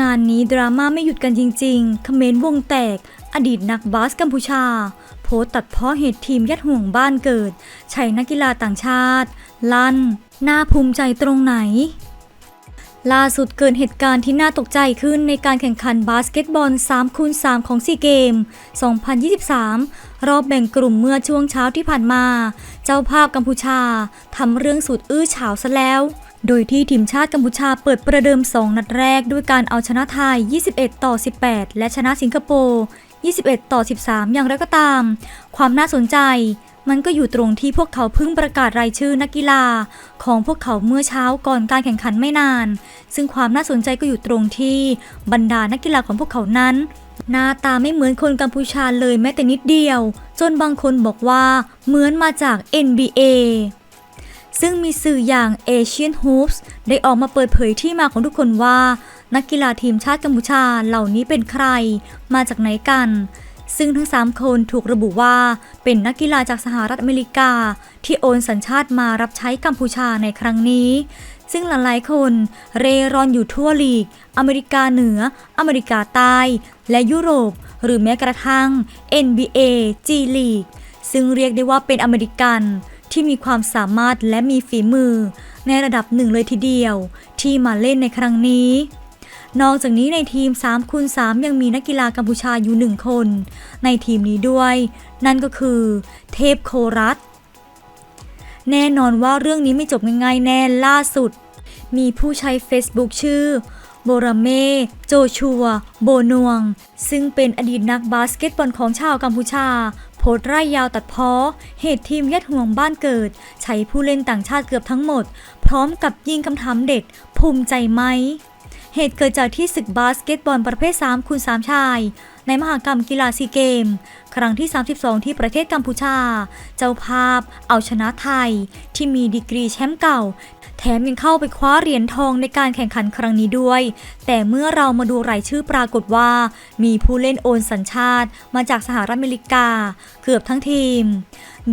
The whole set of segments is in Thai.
งานนี้ดราม่าไม่หยุดกันจริงๆคอมเมนต์วงแตก อดีตนักบาสกัมพูชา โพสต์ตัดเพ้อเหตุทีมยัดห่วงบ้านเกิด ใช้นักกีฬาต่างชาติ ลั่น น่าภูมิใจตรงไหน ล่าสุดเกิดเหตุการณ์ที่น่าตกใจขึ้นในการแข่งขันบาสเกตบอล3คูณ3ของซีเกม 2023 รอบแบ่งกลุ่มเมื่อช่วงเช้าที่ผ่านมา เจ้าภาพกัมพูชาทำเรื่องสุดอื้อฉาวซะแล้ว โดยที่ทีมชาติกัมพูชาเปิดประเดิม 2 นัดแรกด้วยการเอาชนะไทย 21 ต่อ 18 และชนะสิงคโปร์ 21 ต่อ 13 อย่างไรก็ตาม ความน่าสนใจมันก็อยู่ตรงที่พวกเขาเพิ่งประกาศรายชื่อนักกีฬา ของพวกเขาเมื่อเช้าก่อนการแข่งขันไม่นาน ซึ่งความน่าสนใจก็อยู่ตรงที่บรรดานักกีฬาของพวกเขานั้น หน้าตาไม่เหมือนคนกัมพูชาเลยแม้แต่นิดเดียว จนบางคนบอกว่าเหมือนมาจาก NBA ซึ่งมีสื่ออย่าง Asian Hoops ได้ออกมาเปิดเผยที่มาของทุกคนว่า นักกีฬาทีมชาติกัมพูชาเหล่านี้เป็นใคร มาจากไหนกัน ซึ่งทั้ง 3 คนถูกระบุว่า เป็นนักกีฬาจากสหรัฐอเมริกา ที่โอนสัญชาติมารับใช้กัมพูชาในครั้งนี้ ซึ่งหลายๆ คนเร่ร่อนอยู่ทั่วลีก อเมริกาเหนือ อเมริกาใต้ และยุโรป หรือแม้กระทั่ง NBA G League ซึ่งเรียกได้ว่าเป็นอเมริกัน ที่มีความสามารถและมีฝีมือ ในระดับหนึ่งเลยทีเดียว ที่มาเล่นในครั้งนี้ นอกจากนี้ในทีม3คูณ3ยังมีนักกีฬากัมพูชาอยู่หนึ่งคน ในทีมนี้ด้วย นั่นก็คือ เทพโครัตแน่นอนว่าเรื่องนี้ไม่จบง่ายๆแน่ล่าสุด มีผู้ใช้ Facebook ชื่อโบราเม โจชัว โบนวง ซึ่งเป็นอดีตนักบาสเกตบอลของชาวกัมพูชา พสต์ไร่ายยาวตัดเพ้อ เหตุทีมยัดห่วงบ้านเกิด ใช้ผู้เล่นต่างชาติเกือบทั้งหมด พร้อมกับยิงคำถามเด็ด ภูมิใจไหม เหตุเกิดจากที่ศึกบาสเกตบอลประเภท3คูณ3ชาย ในมหากรรมกีฬาซีเกม ครั้งที่ 32 ที่ประเทศกัมพูชา เจ้าภาพเอาชนะไทย ที่มีดีกรีแชมป์เก่า แถมยังเข้าไปคว้าเหรียญทองในการแข่งขันครั้งนี้ด้วย แต่เมื่อเรามาดูรายชื่อปรากฏว่า มีผู้เล่นโอนสัญชาติ มาจากสหรัฐอเมริกา เกือบทั้งทีม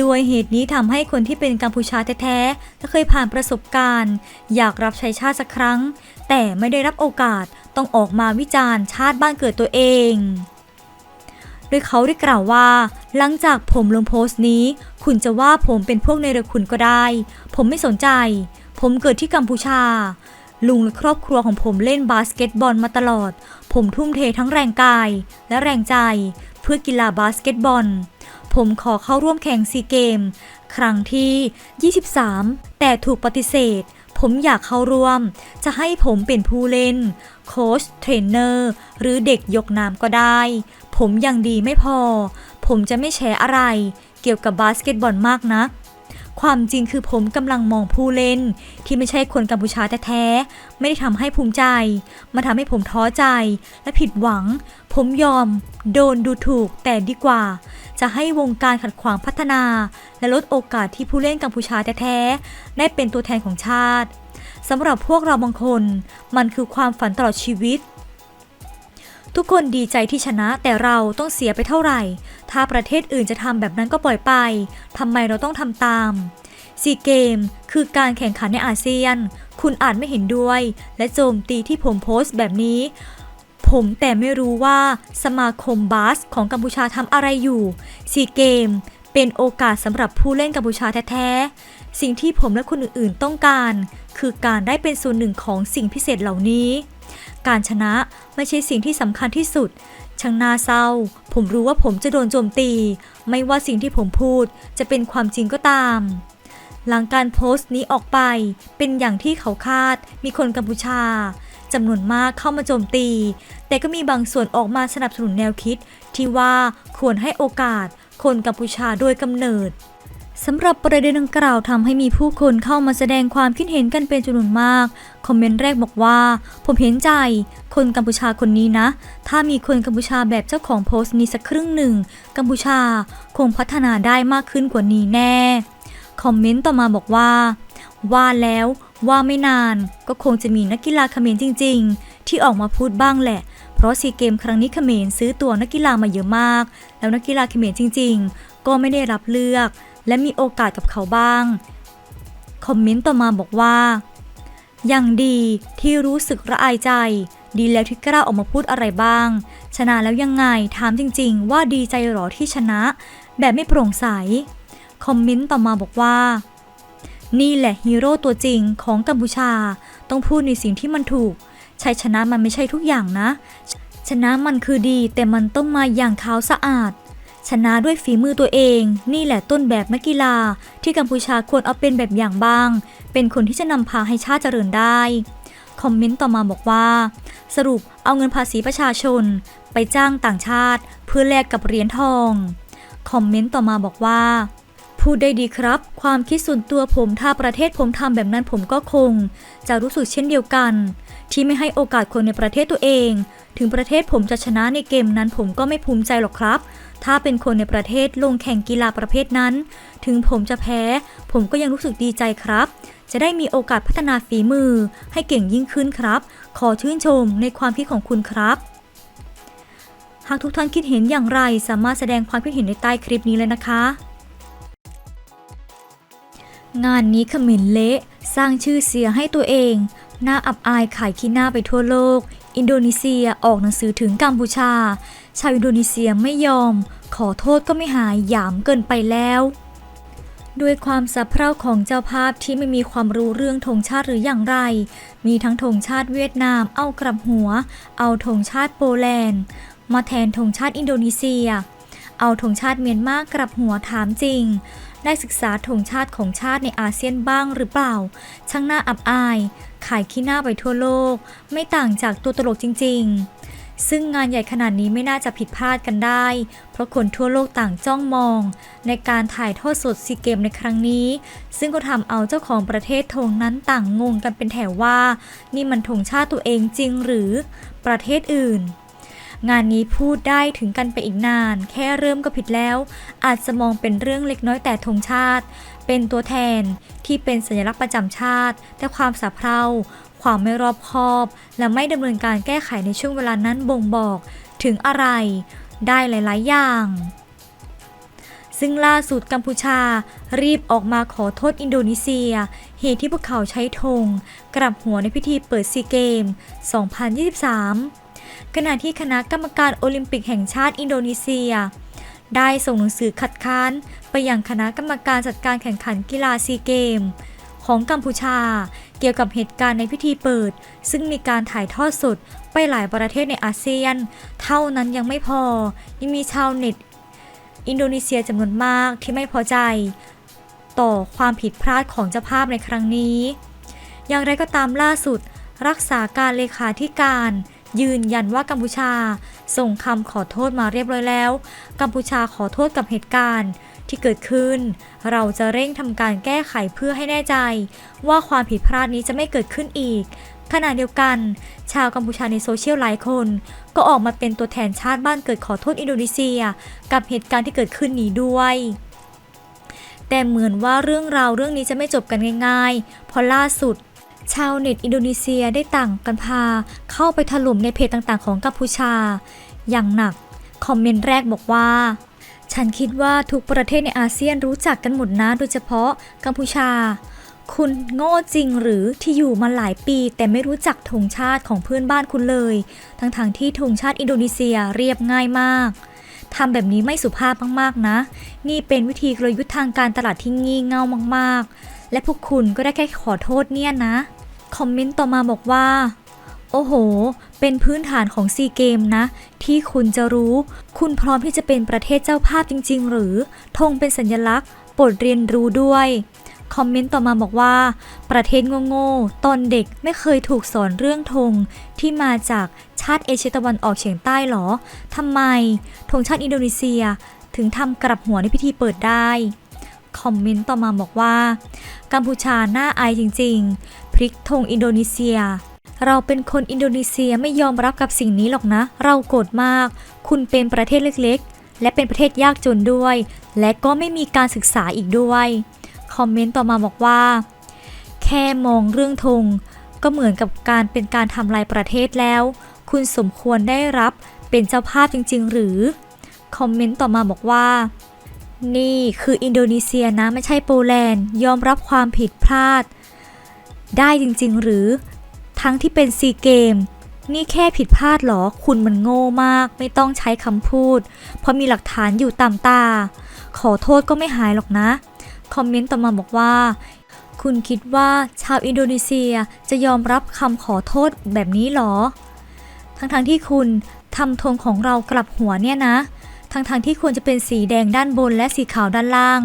ด้วยเหตุนี้ทำให้คนที่เป็นกัมพูชาแท้ๆและเคยผ่านประสบการณ์ อยากรับใช้ชาติสักครั้ง แต่ไม่ได้รับโอกาสต้องออกมาวิจารณ์ชาติบ้านเกิดตัวเองโดยเขาได้กล่าวว่า หลังจากผมลงโพสต์นี้ คุณจะว่าผมเป็นพวกในเรือคุณก็ได้ ผมไม่สนใจ ผมเกิดที่กัมพูชา ลุงและครอบครัวของผมเล่นบาสเกตบอลมาตลอด ผมทุ่มเททั้งแรงกายและแรงใจ เพื่อกีฬาบาสเกตบอล ผมขอเข้าร่วมแข่งซีเกม ครั้งที่ 23 แต่ถูกปฏิเสธ ผมอยากเข้าร่วม จะให้ผมเป็นผู้เล่น โค้ชเทรนเนอร์ หรือเด็กยกน้ำก็ได้ ผมยังดีไม่พอ ผมจะไม่แชร์อะไร เกี่ยวกับบาสเกตบอลมากนะ ความจริงคือผมกำลังมองผู้เล่น ที่ไม่ใช่คนกัมพูชาแท้ๆ ไม่ได้ทำให้ภูมิใจ มาทำให้ผมท้อใจ และผิดหวัง ผมยอม โดนดูถูกแต่ดีกว่า จะให้วงการขัดขวางพัฒนา และลดโอกาสที่ผู้เล่นกัมพูชาแท้ๆ ได้เป็นตัวแทนของชาติสำหรับพวกเราบางคน มันคือความฝันตลอดชีวิต ทุกคนดีใจที่ชนะแต่เราต้องเสียไปเท่าไหร่ ถ้าประเทศอื่นจะทำแบบนั้นก็ปล่อยไปทำไมเราต้องทำตามซีเกมคือการแข่งขันในอาเซียน คุณอาจไม่เห็นด้วย และโจมตีที่ผมโพสต์แบบนี้ ผมแต่ไม่รู้ว่าสมาคมบาสของกัมพูชาทำอะไรอยู่ซีเกมเป็นโอกาสสำหรับผู้เล่นกัมพูชาแท้ๆ สิ่งที่ผมและคนอื่นๆต้องการ คือการได้เป็นส่วนหนึ่งของสิ่งพิเศษเหล่านี้ การชนะไม่ใช่สิ่งที่สำคัญที่สุด ช่างน่าเศร้า ผมรู้ว่าผมจะโดนโจมตี ไม่ว่าสิ่งที่ผมพูดจะเป็นความจริงก็ตาม หลังการโพสต์นี้ออกไปเป็นอย่างที่เขาคาด มีคนกัมพูชาจำนวนมากเข้ามาโจมตี แต่ก็มีบางส่วนออกมาสนับสนุนแนวคิด ที่ว่าควรให้โอกาสคนกัมพูชาโดยกำเนิด สำหรับประเด็นดังกล่าวทำให้มีผู้คนเข้ามาแสดงความคิดเห็นกันเป็นจำนวนมาก คอมเมนต์แรกบอกว่า ผมเห็นใจ คนกัมพูชาคนนี้นะ ถ้ามีคนกัมพูชาแบบเจ้าของโพสต์นี้สักครึ่งหนึ่ง กัมพูชาคงพัฒนาได้มากขึ้นกว่านี้แน่ คอมเมนต์ต่อมาบอกว่า ว่าแล้วว่าไม่นานก็คงจะมีนักกีฬาเขมรจริง ๆ ที่ออกมาพูดบ้างแหละ เพราะซีเกมครั้งนี้เขมรซื้อตัวนักกีฬามาเยอะมาก แล้วนักกีฬาเขมรจริง ๆ ก็ไม่ได้รับเลือก และมีโอกาสกับเขาบ้าง คอมเมนต์ต่อมาบอกว่ายังดีที่รู้สึกระอายใจ ดีแล้วที่กล้าออกมาพูดอะไรบ้าง ชนะแล้วยังไง ถามจริงๆ ว่าดีใจหรอที่ชนะ แบบไม่โปร่งใส คอมเมนต์ต่อมาบอกว่า นี่แหละฮีโร่ตัวจริงของกัมพูชา ต้องพูดในสิ่งที่มันถูกชัยชนะมันไม่ใช่ทุกอย่างนะ ชนะมันคือดีแต่มันต้องมาอย่างขาวสะอาด ชนะด้วยฝีมือตัวเอง นี่แหละต้นแบบนักกีฬา ที่กัมพูชาควรเอาเป็นแบบอย่างบ้าง เป็นคนที่จะนำพาให้ชาติเจริญได้ คอมเมนต์ต่อมาบอกว่า สรุปเอาเงินภาษีประชาชน ไปจ้างต่างชาติ เพื่อแลกกับเหรียญทอง คอมเมนต์ต่อมาบอกว่า พูดได้ดีครับ ความคิดส่วนตัวผมถ้าประเทศผมทำแบบนั้นผมก็คง จะรู้สึกเช่นเดียวกัน ที่ไม่ให้โอกาสคนในประเทศตัวเอง ถึงประเทศผมจะชนะในเกมนั้นผมก็ไม่ภูมิใจหรอกครับ ถ้าเป็นคนในประเทศลงแข่งกีฬาประเภทนั้น ถึงผมจะแพ้ ผมก็ยังรู้สึกดีใจครับ จะได้มีโอกาสพัฒนาฝีมือ ให้เก่งยิ่งขึ้นครับ ขอชื่นชมในความคิดของคุณครับหากทุกท่านคิดเห็นอย่างไร สามารถแสดงความคิดเห็นในใต้คลิปนี้เลยนะคะ งานนี้ขมินเละสร้างชื่อเสียงให้ตัวเองหน้าอับอายขายขี้หน้าไปทั่วโลก อินโดนีเซียออกหนังสือถึงกัมพูชา ชาวอินโดนีเซียไม่ยอม ขอโทษก็ไม่หายหยามเกินไปแล้วด้วยความสะเพร่าของเจ้าภาพที่ไม่มีความรู้เรื่องธงชาติหรืออย่างไร มีทั้งธงชาติเวียดนาม เอากลับหัว เอาธงชาติโปแลนด์ มาแทนธงชาติอินโดนีเซีย เอาธงชาติเมียนมากลับหัวถามจริง ได้ศึกษาธงชาติของชาติในอาเซียนบ้างหรือเปล่า ช่างหน้าอับอาย ขายขี้หน้าไปทั่วโลก ไม่ต่างจากตัวตลกจริง ๆ ซึ่งงานใหญ่ขนาดนี้ไม่น่าจะผิดพลาดกันได้ เพราะคนทั่วโลกต่างจ้องมอง ในการถ่ายทอดสดซีเกมในครั้งนี้ ซึ่งก็ทำเอาเจ้าของประเทศธงนั้นต่างงงกันเป็นแถวว่า นี่มันธงชาติตัวเองจริงหรือ ประเทศอื่น งานนี้พูดได้ถึงกันไปอีกนาน แค่เริ่มก็ผิดแล้ว อาจจะมองเป็นเรื่องเล็กน้อยแต่ธงชาติ เป็นตัวแทนที่เป็นสัญลักษณ์ประจำชาติ แต่ความสะเพร่าความไม่รอบคอบ และไม่ดำเนินการแก้ไขในช่วงเวลานั้นบ่งบอกถึงอะไร ได้หลาย ๆ อย่าง ซึ่งล่าสุดกัมพูชา รีบออกมาขอโทษอินโดนีเซีย เหตุที่พวกเขาใช้ธงกลับหัวในพิธีเปิดซีเกม 2023 ขณะที่คณะกรรมการโอลิมปิกแห่งชาติอินโดนีเซีย ได้ส่งหนังสือคัดค้านไปยังคณะกรรมการจัดการแข่งขันกีฬาซีเกม ของกัมพูชา เกี่ยวกับเหตุการณ์ในพิธีเปิด ซึ่งมีการถ่ายทอดสดไปหลายประเทศในอาเซียน เท่านั้นยังไม่พอ ยังมีชาวเน็ต อินโดนีเซียจำนวนมากที่ไม่พอใจ ต่อความผิดพลาดของเจ้าภาพในครั้งนี้ อย่างไรก็ตามล่าสุด รักษาการเลขาธิการ ยืนยันว่ากัมพูชา ส่งคำขอโทษมาเรียบร้อยแล้ว กัมพูชาขอโทษกับเหตุการณ์ที่เกิดขึ้น เราจะเร่งทำการแก้ไขเพื่อให้แน่ใจ ว่าความผิดพลาดนี้จะไม่เกิดขึ้นอีก ขณะเดียวกัน ชาวกัมพูชาในโซเชียลหลายคน ก็ออกมาเป็นตัวแทนชาติบ้านเกิดขอโทษอินโดนีเซีย กับเหตุการณ์ที่เกิดขึ้นนี้ด้วยแต่เหมือนว่าเรื่องราวเรื่องนี้จะไม่จบกันง่ายๆ เพราะล่าสุด ชาวเน็ตอินโดนีเซียได้ต่างกันพา เข้าไปถล่มในเพจต่างๆ ของกัมพูชา อย่างหนัก คอมเมนต์แรกบอกว่า ฉันคิดว่าทุกประเทศในอาเซียนรู้จักกันหมดนะโดยเฉพาะกัมพูชา คุณโง่จริงหรือที่อยู่มาหลายปี แต่ไม่รู้จักธงชาติของเพื่อนบ้านคุณเลย ทั้งๆทที่ธงชาติอินโดนีเซียเรียบง่ายมากทำแบบนี้ไม่สุภาพมากๆนะ นี่เป็นวิธีกลยุทธ์ทางการตลาดที่งี่เง่ามากๆ และพวกคุณก็ได้แค่ขอโทษเนี่ยนะ คอมเมนต์ต่อมาบอกว่า โอ้โห เป็นพื้นฐานของซีเกมนะ ที่คุณจะรู้ คุณพร้อมที่จะเป็นประเทศเจ้าภาพจริง ๆ หรือธงเป็นสัญลักษณ์ปดเรียนรู้ด้วย คอมเมนต์ต่อมาบอกว่า ประเทศโง่ๆตอนเด็กไม่เคยถูกสอนเรื่องธงที่มาจากชาติเอเชียตะวันออกเฉียงใต้หรอทำไมธงชาติอินโดนีเซียถึงทำกลับหัวในพิธีเปิดได้ คอมเมนต์ต่อมาบอกว่า กัมพูชาหน้าอายจริงๆ พริกธงอินโดนีเซีย เราเป็นคนอินโดนีเซียไม่ยอมรับกับสิ่งนี้หรอกนะ เราโกรธมาก คุณเป็นประเทศเล็กๆ และเป็นประเทศยากจนด้วย และก็ไม่มีการศึกษาอีกด้วย คอมเมนต์ต่อมาบอกว่า แค่มองเรื่องธงก็เหมือนกับการเป็นการทำลายประเทศแล้ว คุณสมควรได้รับเป็นเจ้าภาพจริง ๆ หรือ คอมเมนต์ต่อมาบอกว่า นี่คืออินโดนีเซียนะไม่ใช่โปแลนด์ ยอมรับความผิดพลาด ได้จริงๆ หรือ ทั้งที่เป็นซีเกม นี่แค่ผิดพลาดเหรอ คุณมันโง่มาก ไม่ต้องใช้คำพูด เพราะมีหลักฐานอยู่ตามตา ขอโทษก็ไม่หายหรอกนะ คอมเมนต์ต่อมาบอกว่า คุณคิดว่าชาวอินโดนีเซียจะยอมรับคำขอโทษแบบนี้เหรอ ทั้งๆที่คุณทำธงของเรากลับหัวเนี่ยนะทั้งๆที่ควรจะเป็นสีแดงด้านบนและสีขาวด้านล่าง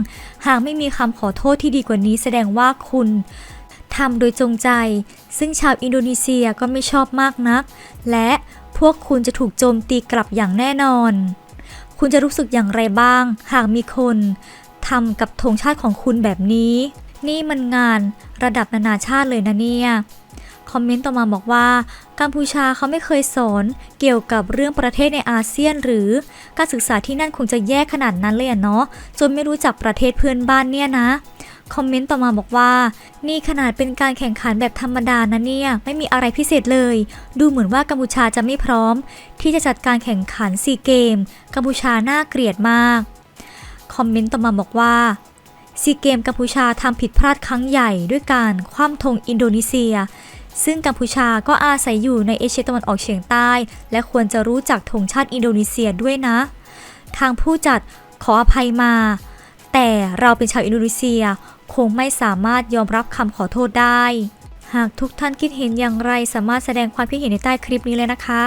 หากไม่มีคำขอโทษที่ดีกว่านี้แสดงว่าคุณ ทำโดยจงใจ ซึ่งชาวอินโดนีเซียก็ไม่ชอบมากนัก และพวกคุณจะถูกโจมตีกลับอย่างแน่นอน คุณจะรู้สึกอย่างไรบ้าง หากมีคนทำกับธงชาติของคุณแบบนี้ นี่มันงานระดับนานาชาติเลยนะเนี่ยคอมเมนต์ต่อมาบอกว่ากัมพูชาเขาไม่เคยสอนเกี่ยวกับเรื่องประเทศในอาเซียน หรือการศึกษาที่นั่นคงจะแย่ขนาดนั้นเลยเนาะจนไม่รู้จักประเทศเพื่อนบ้านเนี่ยนะ คอมเมนต์ต่อมาบอกว่า นี่ขนาดเป็นการแข่งขันแบบธรรมดานะเนี่ย ไม่มีอะไรพิเศษเลย ดูเหมือนว่ากัมพูชาจะไม่พร้อม ที่จะจัดการแข่งขันซีเกม กัมพูชาน่าเกลียดมาก คอมเมนต์ต่อมาบอกว่าซีเกมกัมพูชาทำผิดพลาดครั้งใหญ่ด้วยการคว่ำธงอินโดนีเซีย ซึ่งกัมพูชาก็อาศัยอยู่ในเอเชียตะวันออกเฉียงใต้ และควรจะรู้จักธงชาติอินโดนีเซียด้วยนะ ทางผู้จัดขออภัยมา แต่เราเป็นชาวอินโดนีเซีย คงไม่สามารถยอมรับคำขอโทษได้ หากทุกท่านคิดเห็นอย่างไรสามารถแสดงความคิดเห็นในใต้คลิปนี้เลยนะคะ